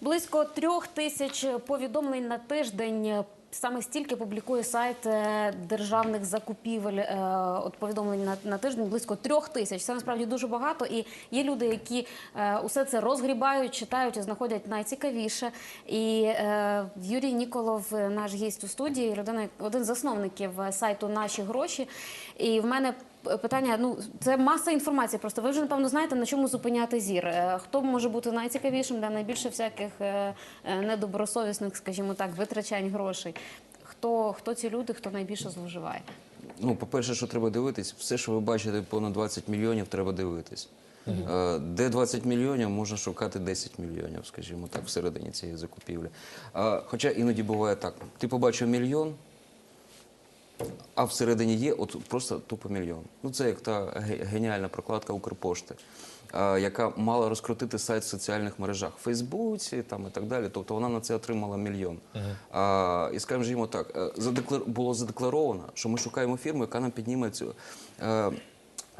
Близько трьох тисяч повідомлень на тиждень. Саме стільки публікує сайт е, державних закупівель. е, От повідомлень на, на тиждень близько трьох тисяч. Це насправді дуже багато. І є люди, які е, усе це розгрібають, читають і знаходять найцікавіше. І Юрій Ніколов, наш гість у студії, людина, один з засновників сайту Наші гроші. І в мене питання: ну це маса інформації. Просто ви вже напевно знаєте на чому зупиняти зір. Е, Хто може бути найцікавішим, де найбільше всяких е, е, недобросовісних, скажімо так, витрачань грошей. Хто, хто ці люди, хто найбільше зловживає? Ну, по-перше, що треба дивитись, все, що ви бачите, понад 20 мільйонів, треба дивитись. Е, Де 20 мільйонів, можна шукати 10 мільйонів, скажімо так, всередині цієї закупівлі. Хоча іноді буває так: ти побачив мільйон, а всередині є от просто тупо мільйон. Ну це як та геніальна прокладка Укрпошти, яка мала розкрутити сайт в соціальних мережах в Фейсбуці там і так далі. Тобто вона на це отримала мільйон. А, і скажімо так, е, було задекларовано, що ми шукаємо фірму, яка нам підніме цю.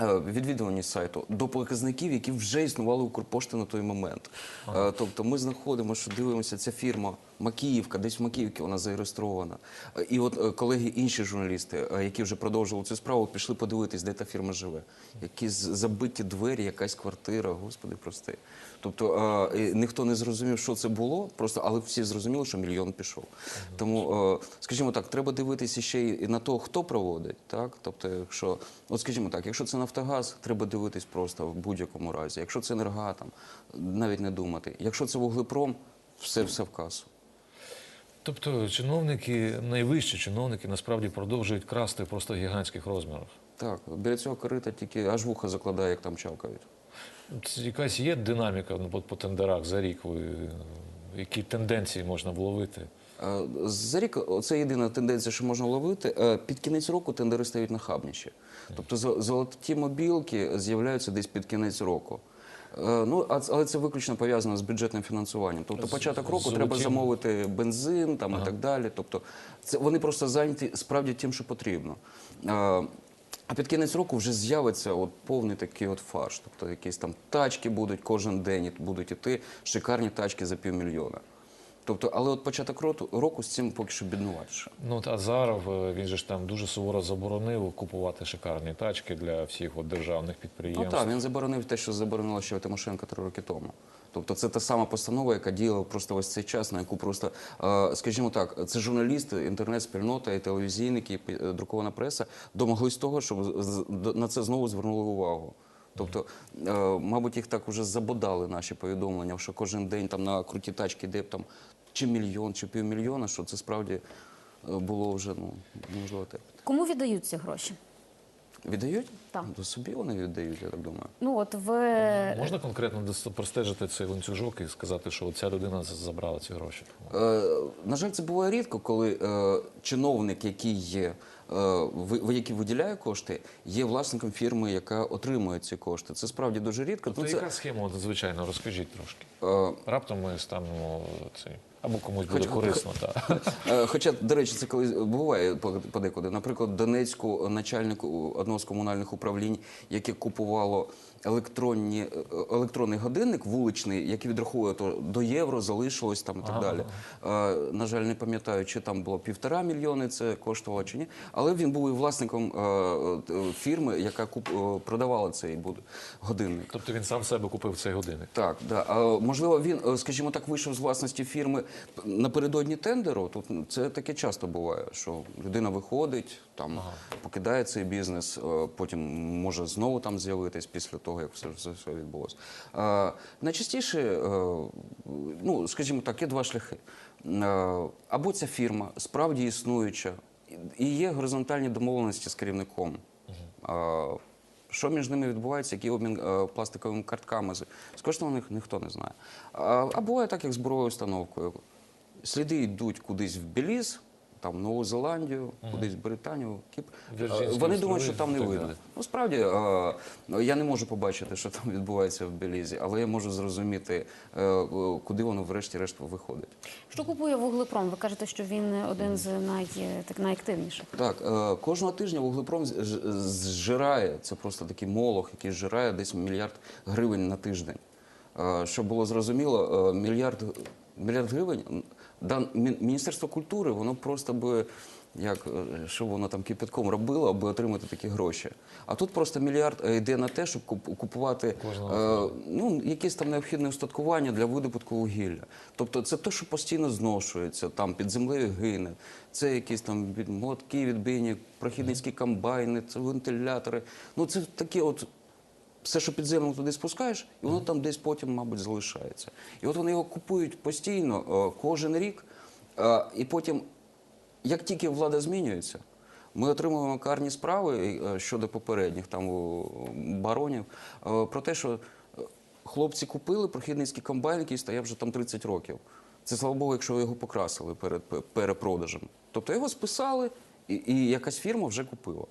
Е, е, Відвідуваність сайту до показників, які вже існували у Укрпошти на той момент. Ага. Тобто ми знаходимо, що дивимося, ця фірма Макіївка, десь в Макіївці вона зареєстрована. Е, І от е, колеги, інші журналісти, е, які вже продовжували цю справу, пішли подивитись, де та фірма живе. Якісь забиті двері, якась квартира, господи, прости. Тобто е, ніхто не зрозумів, що це було, просто але всі зрозуміли, що мільйон пішов. Тому, е, скажімо так, треба дивитися ще й на того, хто проводить. Так? Тобто, якщо, от скажімо так, якщо це Нафтогаз, треба дивитись просто в будь-якому разі. Якщо це Енергоатом, навіть не думати. Якщо це вуглепром, все все в касу. Тобто чиновники, найвищі чиновники насправді продовжують красти просто в гігантських розмірах. Так, біля цього корита тільки аж вуха закладає, як там чавкають. Якась є динаміка ну, по, по тендерах за рік, ви, які тенденції можна вловити? Е, За рік це єдина тенденція, що можна ловити. Е, Під кінець року тендери стають нахабніші. Тобто золоті мобілки з'являються десь під кінець року. Е, Ну, але це виключно пов'язано з бюджетним фінансуванням. Тобто, початок року золотім- треба замовити бензин там і так далі. Тобто, це вони просто зайняті справді тим, що потрібно. А під кінець року вже з'явиться от повний такий от фарш. Тобто якісь там тачки будуть кожен день будуть іти шикарні тачки за півмільйона. Тобто, але от початок року, року з цим поки що біднуватіше. Ну, от Азаров, е, він же ж там дуже суворо заборонив купувати шикарні тачки для всіх от державних Ну підприємств. так, він заборонив те, що заборонила ще Тимошенко три роки тому. Тобто це та сама постанова, яка діяла просто весь цей час, на яку просто, е, скажімо так, це журналісти, інтернет-спільнота і телевізійники, і е, друкована преса домоглись того, щоб на це знову звернули увагу. Тобто, мабуть, їх так уже забодали наші повідомлення, що кожен день там на круті тачки йде там чи мільйон, чи півмільйона, що це справді е, було вже ну, неможливо терпіти. Кому віддають ці гроші? Віддають? Так. До собі вони віддають, я так думаю. Ну от ви Можна конкретно простежити цей ланцюжок і сказати, що ця людина забрала ці гроші? Е, на жаль, це буває рідко, коли е, чиновник, який є, е, який виділяє кошти, є власником фірми, яка отримує ці кошти. Це справді дуже рідко. Тобто Ну, це, яка схема, звичайно, розкажіть трошки. е, Раптом ми станемо цей. Або комусь буде Хоч- корисно, так. Е, Хоча, до речі, це коли буває по- подекуди. Наприклад, Донецьку начальнику одного з комунальних управлінь, яке купувало електронні, е, електронний годинник вуличний, який відраховує то до євро, залишилось там і так далі. Е, На жаль, не пам'ятаю, чи там було півтора мільйони це коштувало чи ні. Але він був і власником е, е, фірми, яка куп, е, продавала цей годинник. Тобто він сам себе купив цей годинник. Так, да. А, можливо, він, е, скажімо так, вийшов з власності фірми напередодні тендеру. Тут ну, це таке часто буває, що людина виходить, там покидає цей бізнес, е, потім може знову там з'явитись після того, як все, все, відбулося. Найчастіше, е, ну скажімо так, є два шляхи. Е, Або ця фірма справді існуюча, і є горизонтальні домовленості з керівником. Що між ними відбувається, який обмін е, пластиковими картками з скоштованих ніхто не знає. А, буває так, як з установкою. Сліди йдуть кудись в Беліз, там Нову Зеландію, кудись в Британію, Кіпр. Е, Вони думають, що там не видно. Ну справді е, я не можу побачити, що там відбувається в Белізі, але я можу зрозуміти, е, куди воно врешті-решт виходить. що купує вуглепром? Ви кажете, що він один з най, так, найактивніших. Так, кожного тижня вуглепром зжирає, це просто такий молох, який зжирає десь мільярд гривень на тиждень. Щоб було зрозуміло, мільярд мільярд гривень, да, Міністерство культури, воно просто би. Як е, що воно там кипятком робило, аби отримати такі гроші. А тут просто мільярд е, йде на те, щоб куп- купувати е, ну, якесь там необхідне устаткування для видобутку вугілля. Тобто це те, що постійно зношується, там під землею гине. Це якісь там молотки відбійні, прохідницькі комбайни, це вентилятори. Ну це такі от все, що під землю туди спускаєш, і воно там десь потім, мабуть, залишається. І от вони його купують постійно, е, кожен рік, е, і потім, як тільки влада змінюється, ми отримуємо карні справи е, щодо попередніх там баронів про те, що хлопці купили прохідницький комбайн, який стояв вже там 30 років. Це слава Богу, якщо його покрасили перед перепродажем. Тобто його списали, і, і якась фірма вже купила.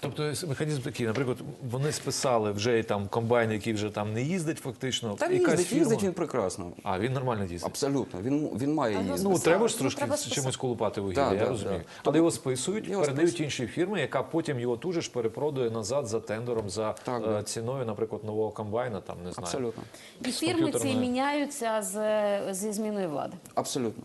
Тобто механізм такий, наприклад, вони списали вже і там комбайн, який вже там не їздить фактично. Та якась їздить, фірма... їздить він прекрасно. А, він нормально їздить. Абсолютно. Він, він має їздити. Ну, треба ж Ну, трошки треба чимось колупати вугілля, Да, я да, розумію. да. Але його списують, Його передають списують. іншій фірмі, яка потім його дуже ж перепродує назад за тендером, за Так, е, да. ціною, наприклад, нового комбайна, там не знаю. Абсолютно. І фірми ці міняються з, зі зміною влади. Абсолютно.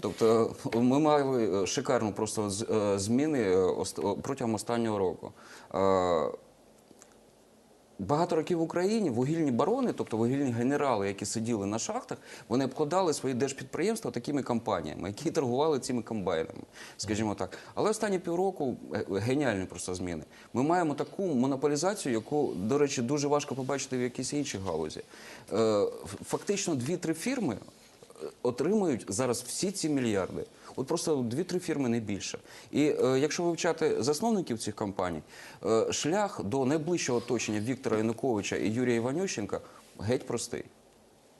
Тобто ми мали е, шикарну просто е, зміни е, протягом останнього року. Багато років в Україні вугільні барони, тобто вугільні генерали, які сиділи на шахтах, вони обкладали свої держпідприємства такими компаніями, які торгували цими комбайнами, скажімо так. Але останні півроку геніальні просто зміни. Ми маємо таку монополізацію, яку, до речі, дуже важко побачити в якійсь іншій галузі. Фактично, дві-три фірми отримують зараз всі ці мільярди. От просто дві-три фірми не більше. І е, якщо вивчати засновників цих компаній, е, шлях до найближчого оточення Віктора Януковича і Юрія Іванющенка геть простий.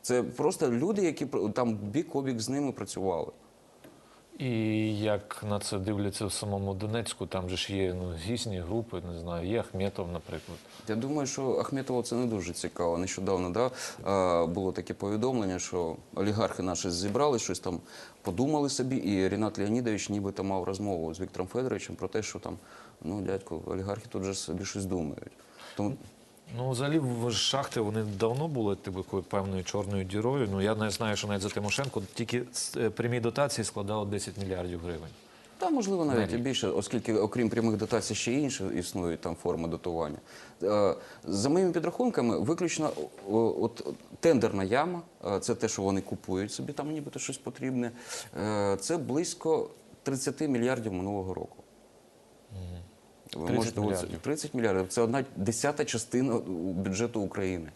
Це просто люди, які там бік обік з ними працювали. І як на це дивляться в самому Донецьку, там же ж є ну, гісні групи, не знаю, є Ахметов, наприклад. Я думаю, що Ахметову це не дуже цікаво. Нещодавно да, було таке повідомлення, що олігархи наші зібрали щось там, подумали собі, і Рінат Леонідович нібито мав розмову з Віктором Федоровичем про те, що там, ну, дядько, олігархи тут же собі щось думають. Тому Ну, взагалі, в шахти вони давно були типу, такою певною чорною дірою. Ну, я не знаю, що навіть за Тимошенко тільки е, прямі дотації складали 10 мільярдів гривень. Та можливо навіть і більше, оскільки окрім прямих дотацій ще й інші існують там форми дотування. Е, За моїми підрахунками, виключно от тендерна яма, е, це те, що вони купують собі, там нібито щось потрібне. Це близько 30 мільярдів минулого року. Ви 30 можете оце- мільярдів. 30 мільярдів. Це одна десята частина бюджету України.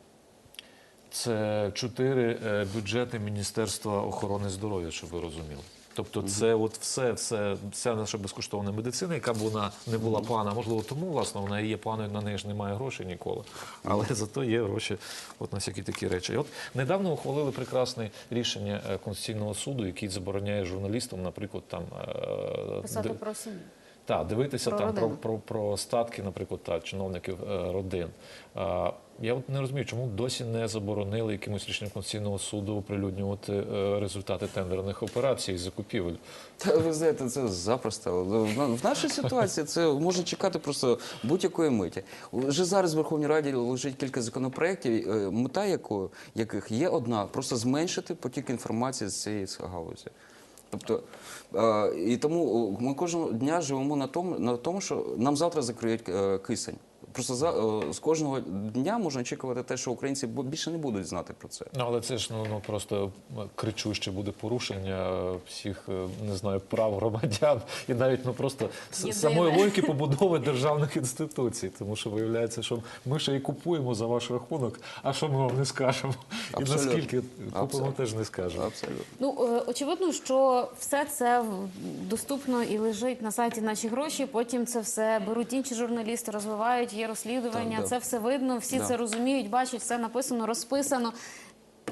Це чотири е, бюджети Міністерства охорони здоров'я, щоб ви розуміли. Тобто, це от все, все, вся наша безкоштовна медицина, яка б вона не була плана. Можливо, тому власне вона і є планою, на неї ж немає грошей ніколи. Але зато є гроші от на всякі такі речі. І От недавно ухвалили прекрасне рішення е, Конституційного суду, який забороняє журналістам, наприклад, там е, Писати де- про сім'ю. Так, дивитися Про там про, родину. про, про статки, наприклад, та, чиновників е, родин. Я от не розумію, чому досі не заборонили якимось рішенням Конституційного суду оприлюднювати е, результати тендерних операцій і закупівель. Та ви знаєте, це запросто. В- В нашій ситуації це може чекати просто будь-якої миті. Вже зараз в Верховній Раді лежить кілька законопроєктів, е, мета якої, яких є одна просто зменшити потік інформації з цієї галузі. Тобто, е, і тому е, ми кожного дня живемо на тому, на тому, що нам завтра закриють е, кисень. Просто за, е, з кожного дня можна очікувати те, що українці бо- більше не будуть знати про це. Ну але це ж ну, ну просто кричуще буде порушення всіх е, не знаю прав громадян і навіть ну просто Єдине. самої логіки побудови державних інституцій, тому що виявляється, що ми ще і купуємо за ваш рахунок. А що ми вам не скажемо? І наскільки купимо, Абсолютно. теж не скажемо. Абсолютно. Ну е, очевидно, що все це доступно і лежить на сайті наші гроші. Потім це все беруть інші журналісти, розвивають, є розслідування. Так, да. Це все видно, всі Да. це розуміють, бачать, все написано, розписано.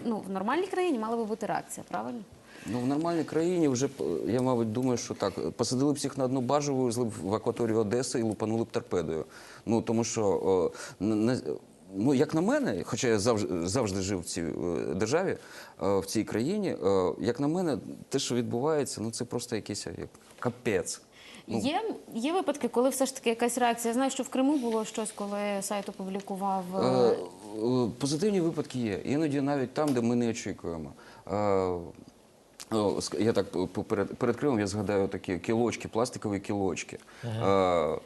Ну в нормальній країні мала би бути реакція, правильно? Ну, в нормальній країні вже б, е, я, мабуть, думаю, що так. Посадили б всіх на одну баржу, вивезли б в акваторію Одеси і лупанули б торпедою. Ну, тому що, о, н- не- ну, як на мене, хоча я завжди, завжди жив в цій е, державі, е, в цій країні, е, як на мене, те, що відбувається, ну це просто якийсь як капець. Є, є випадки, коли все ж таки якась реакція. Я знаю, що в Криму було щось, коли сайт опублікував. е, Е, е, Позитивні випадки є. Іноді навіть там, де ми не очікуємо. Е, Я так перед, перед Кримом я згадаю такі кілочки, пластикові кілочки. Е,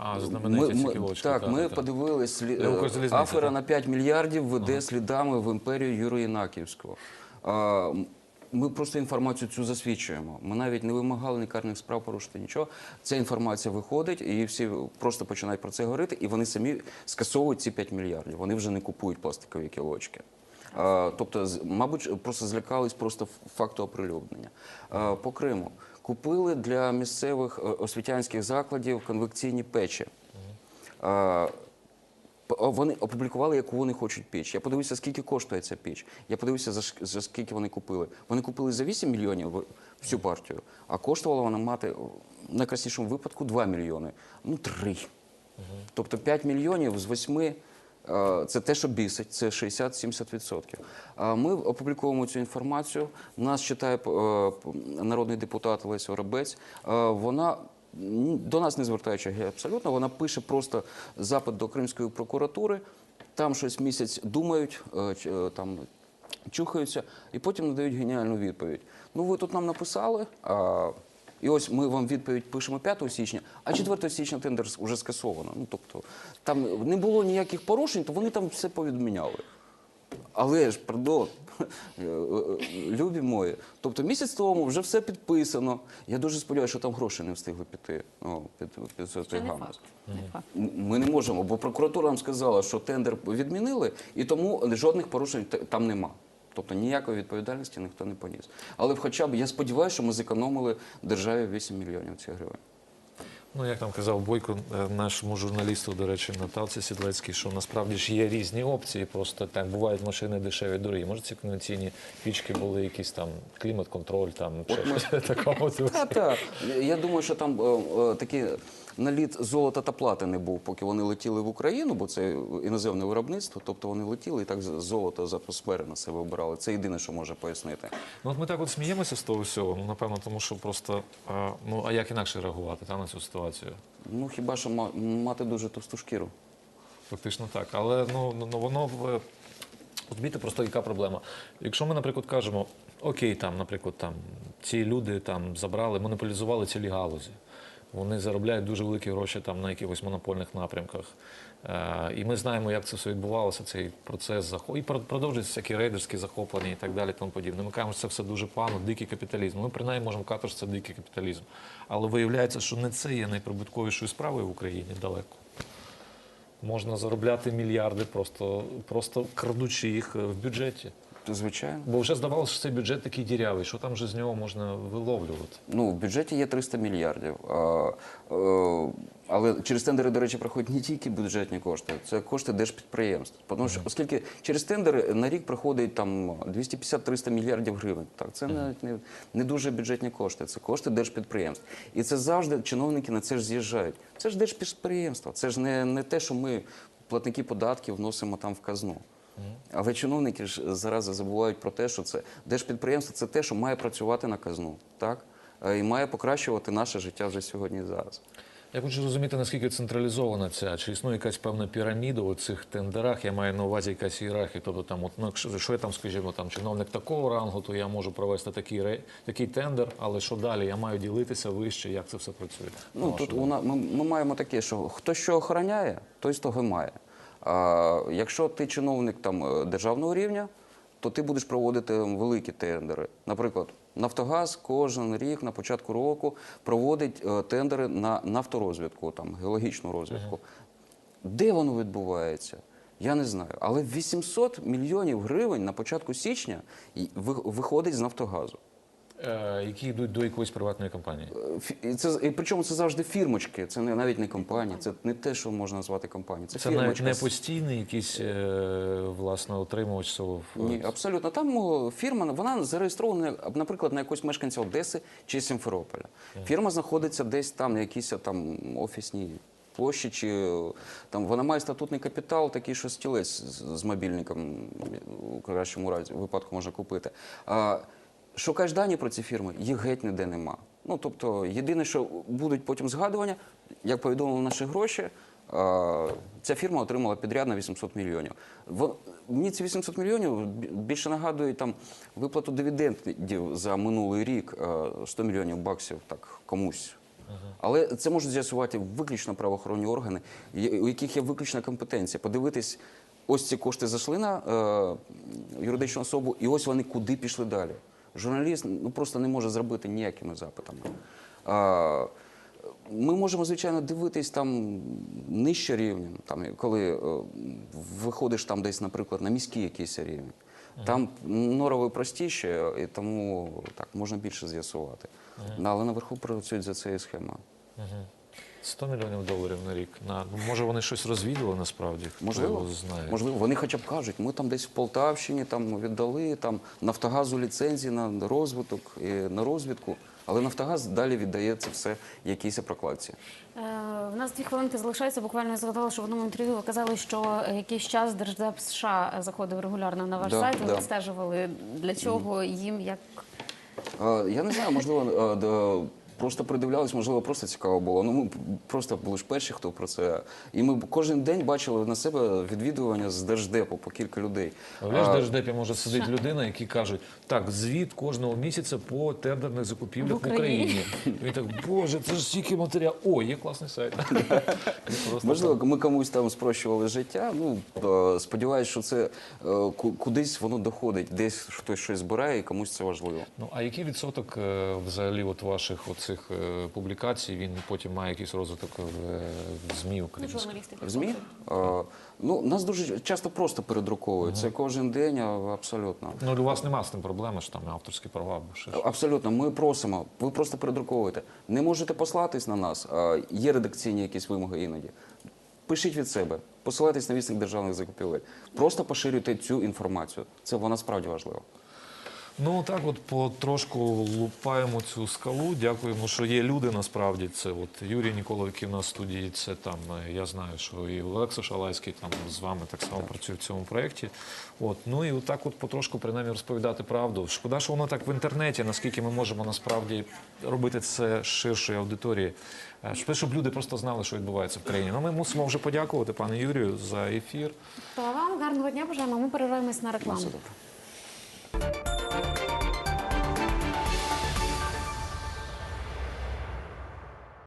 А, знамениті ці кілочки, Так, так, ми так. подивились е, афера так? на 5 мільярдів веде слідами в імперію Юрія Інаківського. Ми просто інформацію цю засвідчуємо. Ми навіть не вимагали ні карних справ порушити нічого. Ця інформація виходить, і всі просто починають про це говорити, і вони самі скасовують ці 5 мільярдів. Вони вже не купують пластикові кілочки. Тобто, мабуть, просто злякались просто факту оприлюднення. По Криму купили для місцевих е, освітянських закладів конвекційні печі. Вони опублікували, яку вони хочуть піч. Я подивився, скільки коштує ця піч. Я подивився, за, за скільки вони купили. Вони купили за 8 мільйонів всю партію, а коштувала вона мати в найкрасивішому випадку 2 мільйони. Ну, 3. Тобто 5 мільйонів з 8 е, це те, що бісить, це 60-70%. А Ми опубліковуємо цю інформацію. Нас читає е, народний депутат Олеся Оробець. Е, Вона до нас не звертаючи абсолютно, вона пише просто запит до Кримської прокуратури. Там щось місяць думають, е, е, там чухаються, і потім надають геніальну відповідь. Ну, ви тут нам написали. І ось ми вам відповідь пишемо 5 січня, а 4 січня тендер вже скасовано. Ну тобто там не було ніяких порушень, то вони там все повідміняли. Але ж, пардон, любі мої, тобто місяць тому вже все підписано. Я дуже сподіваюся, що там гроші не встигли піти ну, під, під цей Це не Не факт. Ми не можемо, бо прокуратура нам сказала, що тендер відмінили, і тому жодних порушень там нема. Тобто ніякої відповідальності ніхто не поніс. Але хоча б я сподіваюся, що ми зекономили державі 8 мільйонів цих гривень. Ну, як там казав Бойко, е, нашому журналісту, до речі, Наталці Сідлецькій, що насправді ж є різні опції. Просто так бувають машини дешеві, дорогі. Може, ці конвенційні пічки були якісь там клімат-контроль, там чи щось такого. Та, так. Я думаю, що там е, е, такий наліт золота та плати не був, поки вони летіли в Україну, бо це іноземне виробництво. Тобто вони летіли і так золото з атмосфери на себе обирали. Це єдине, що може пояснити. Ну, от ми так от сміємося з того всього. Ну, напевно, тому що просто ну а як інакше реагувати та, на цю ситуацію? Ну хіба що ма- мати дуже товсту шкіру. Фактично так. Але ну, ну ну, воно в розумієте, просто яка проблема. Якщо ми, наприклад, кажемо, окей, там, наприклад, там ці люди там забрали, монополізували цілі галузі. Вони заробляють дуже великі гроші там на якихось монопольних напрямках. Е, і ми знаємо, як це все відбувалося, цей процес захоп... і про- продовжуються всякі рейдерські захоплення і так далі. Тому подібне. Ми кажемо, що це все дуже погано, дикий капіталізм. Ми принаймні можемо казати, що це дикий капіталізм. Але виявляється, що не це є найприбутковішою справою в Україні далеко. Можна заробляти мільярди, просто, просто крадучи їх е, в бюджеті. Звичайно. Бо вже здавалося, що цей бюджет такий дірявий, що там вже з нього можна виловлювати. Ну, в бюджеті є 300 мільярдів. А, е, але через тендери, до речі, проходять не тільки бюджетні кошти, це кошти держпідприємств. Тому що, оскільки через тендери на рік проходить там 250-300 мільярдів гривень. Так, це навіть не, не дуже бюджетні кошти, це кошти держпідприємств. І це завжди чиновники на це ж з'їжджають. Це ж держпідприємство, це ж не, не те, що ми, платники податків, вносимо там в казну. Але чиновники ж зарази забувають про те, що це держпідприємство це те, що має працювати на казну, так? Е, І має покращувати наше життя вже сьогодні і зараз. Я хочу зрозуміти, наскільки централізована ця, чи існує якась певна піраміда у цих тендерах. Я маю на увазі якась ієрархія. Тобто там, от, ну, якщо що я там, скажімо, там чиновник такого рангу, то я можу провести такий такий тендер, але що далі? Я маю ділитися вище, як це все працює. Ну тут вона ми, ми маємо таке, що хто що охороняє, той з того має. А якщо ти чиновник там е, державного рівня, то ти будеш проводити великі тендери. Наприклад, Нафтогаз кожен рік на початку року проводить е, тендери на нафторозвідку, там геологічну розвідку. Де воно відбувається? Я не знаю. Але 800 мільйонів гривень на початку січня виходить з Нафтогазу. Е, які йдуть до якоїсь приватної компанії. І це і причому це завжди фірмочки. Це не навіть не компанія. Це не те, що можна назвати компанією. Це, Це навіть не постійний якийсь е, власне отримувач. Ні, абсолютно. Там фірма вона зареєстрована, наприклад, на якогось мешканця Одеси чи Сімферополя. Фірма знаходиться десь там, на якійсь там офісній площі, чи е, там вона має статутний капітал, такий, що стілець з, з мобільником у кращому разі випадку можна купити. А, шукаєш дані про ці фірми, їх геть ніде нема. Ну тобто, єдине, що будуть потім згадування, як повідомили наші гроші. Ця фірма отримала підряд на 800 мільйонів. Мені ці 800 мільйонів більше нагадують там виплату дивідендів за минулий рік е, 100 мільйонів баксів так комусь. Але це можуть з'ясувати виключно правоохоронні органи, у яких є виключна компетенція. Подивитись, ось ці кошти зайшли на е, юридичну особу, і ось вони куди пішли далі. Журналіст ну, просто не може зробити ніякими запитами. А, ми можемо, звичайно, дивитись там нижче рівня, там, коли е, виходиш там десь, наприклад, на міський якийсь рівень. Там норове простіше, і тому так можна більше з'ясувати. Ну, Але наверху працюють за цією схемою. 100 мільйонів доларів на рік. На ну, може вони щось розвідували насправді? Хто Можливо, його знає. можливо, вони хоча б кажуть, ми там десь в Полтавщині там віддали там Нафтогазу ліцензії на розвиток і на розвідку, але Нафтогаз далі віддає це все якійсь прокладці. Е, В нас дві хвилинки залишається. Буквально я згадала, що в одному інтерв'ю ви казали, що якийсь час Держдеп США заходив регулярно на ваш Да, сайт. Ви да. відстежували для чого їм як Е, Я не знаю, можливо, е, просто придивлялись, можливо, просто цікаво було. Ну, ми просто були ж перші, хто про це. І ми кожен день бачили на себе відвідування з держдепу по кілька людей. А, в Держдепі може сидить людина, які кажуть, так, звіт кожного місяця по тендерних закупівлях В в Україні. Він так, боже, це ж стільки матеріал. О, є класний сайт. Можливо, ми комусь там спрощували життя. Ну е, сподіваюся, що це е, кудись воно доходить, десь хтось щось збирає, і комусь це важливо. Ну а який відсоток е, взагалі от ваших оцих е, публікацій він потім має якийсь розвиток в, е, ЗМІ українських? В ЗМІ е, ну нас дуже часто просто передруковують. Це кожен день, абсолютно. Ну у вас нема з тим проблеми, що там авторські права або ще щось. Абсолютно, ми просимо. Ви просто передруковуєте. Не можете послатись на нас. Є редакційні якісь вимоги іноді. Пишіть від себе, посилайтесь на вісник державних закупівель. Просто поширюйте цю інформацію. Це вона справді важлива. Ну так, от потрошку лупаємо цю скалу. Дякуємо, що є люди насправді. Це от Юрій Ніколов, який в нас в студії. Це там е, я знаю, що і Олекса Шалайський там з вами так само працює в цьому проєкті. От ну і отак, от потрошку принаймні розповідати правду. Шкода, що воно так в інтернеті. Наскільки ми можемо насправді робити це ширшої аудиторії, Е, щоб- щоб люди просто знали, що відбувається в країні. Ну ми мусимо вже подякувати пане Юрію за ефір. Та вам гарного дня бажаємо. Ми перериваємось на рекламу. Thank you.